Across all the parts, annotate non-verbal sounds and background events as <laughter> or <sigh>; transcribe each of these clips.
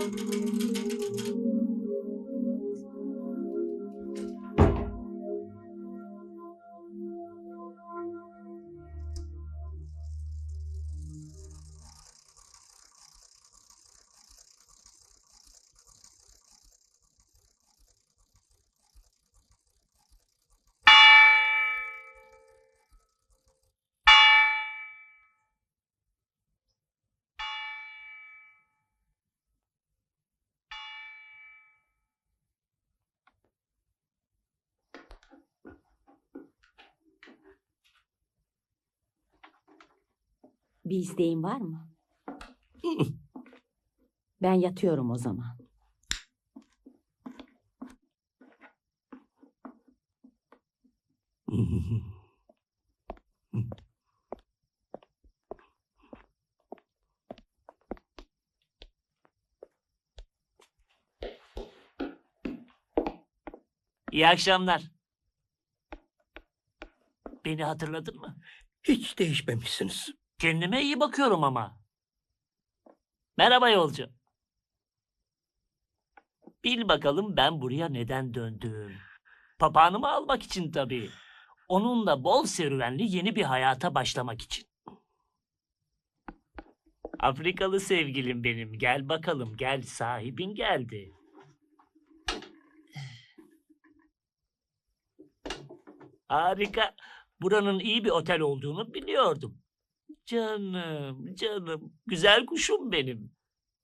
Música Bir isteğin var mı? Ben yatıyorum o zaman. İyi akşamlar. Beni hatırladın mı? Hiç değişmemişsiniz. Kendime iyi bakıyorum ama. Merhaba yolcu. Bil bakalım ben buraya neden döndüm. Papağanımı almak için tabii. Onunla bol serüvenli yeni bir hayata başlamak için. Afrikalı sevgilim benim. Gel bakalım gel sahibin geldi. Harika. Buranın iyi bir otel olduğunu biliyordum. Canım, canım. Güzel kuşum benim.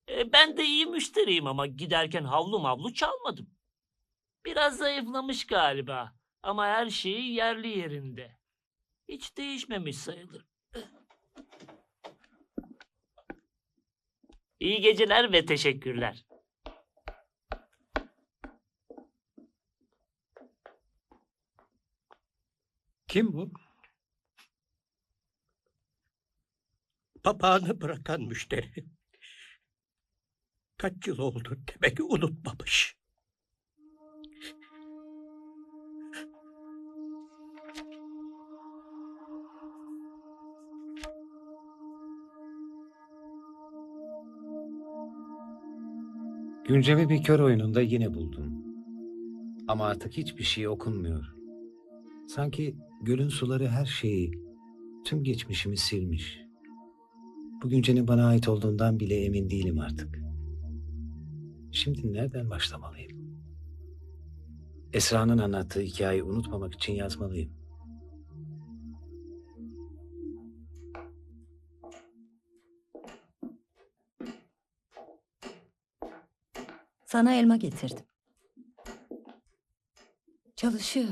E, ben de iyi müşteriyim ama giderken havlu mavlu çalmadım. Biraz zayıflamış galiba. Ama her şeyi yerli yerinde. Hiç değişmemiş sayılır. İyi geceler ve teşekkürler. Kim bu? Papağanı bırakan müşteri. Kaç yıl oldu demek ki unutmamış. Güncemi bir kör oyununda yine buldum. Ama artık hiçbir şey okunmuyor. Sanki gölün suları her şeyi, tüm geçmişimi silmiş. Bu güncenin bana ait olduğundan bile emin değilim artık. Şimdi nereden başlamalıyım? Esra'nın anlattığı hikayeyi unutmamak için yazmalıyım. Sana elma getirdim. Çalışıyor.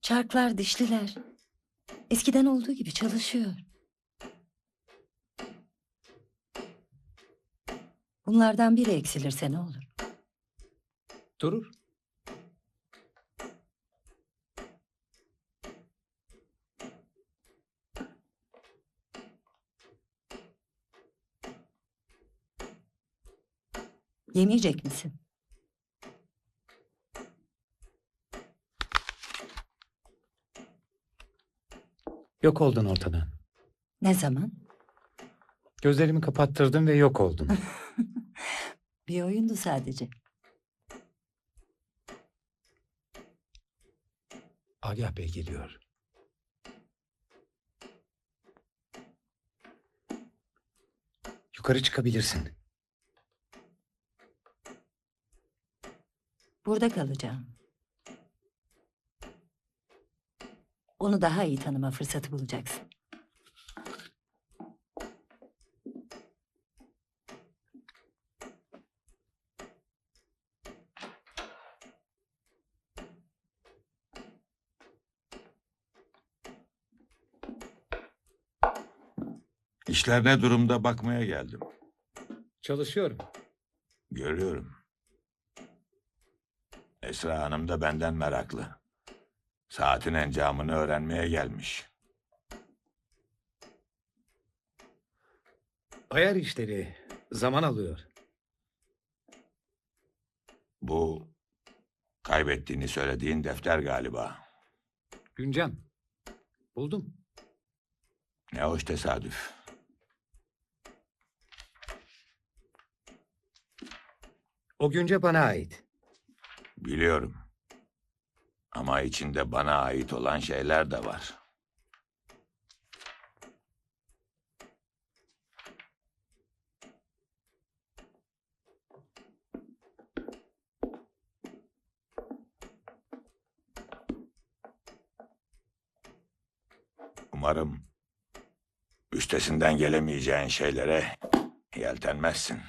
Çarklar, dişliler. Eskiden olduğu gibi çalışıyor. Bunlardan biri eksilirse ne olur? Durur. Yemeyecek misin? Yok oldun ortadan. Ne zaman? Gözlerimi kapattırdım ve yok oldun. <laughs> Bir oyundu sadece. Agah Bey geliyor. Yukarı çıkabilirsin. Burada kalacağım. Onu daha iyi tanıma fırsatı bulacaksın. İşler ne durumda bakmaya geldim. Çalışıyorum. Görüyorum. Esra Hanım da benden meraklı. Saatin encamını öğrenmeye gelmiş. Ayar işleri zaman alıyor. Bu kaybettiğini söylediğin defter galiba. Güncem. Buldum. Ne hoş tesadüf. O günce bana ait. Biliyorum. Ama içinde bana ait olan şeyler de var. Umarım üstesinden gelemeyeceğin şeylere yeltenmezsin.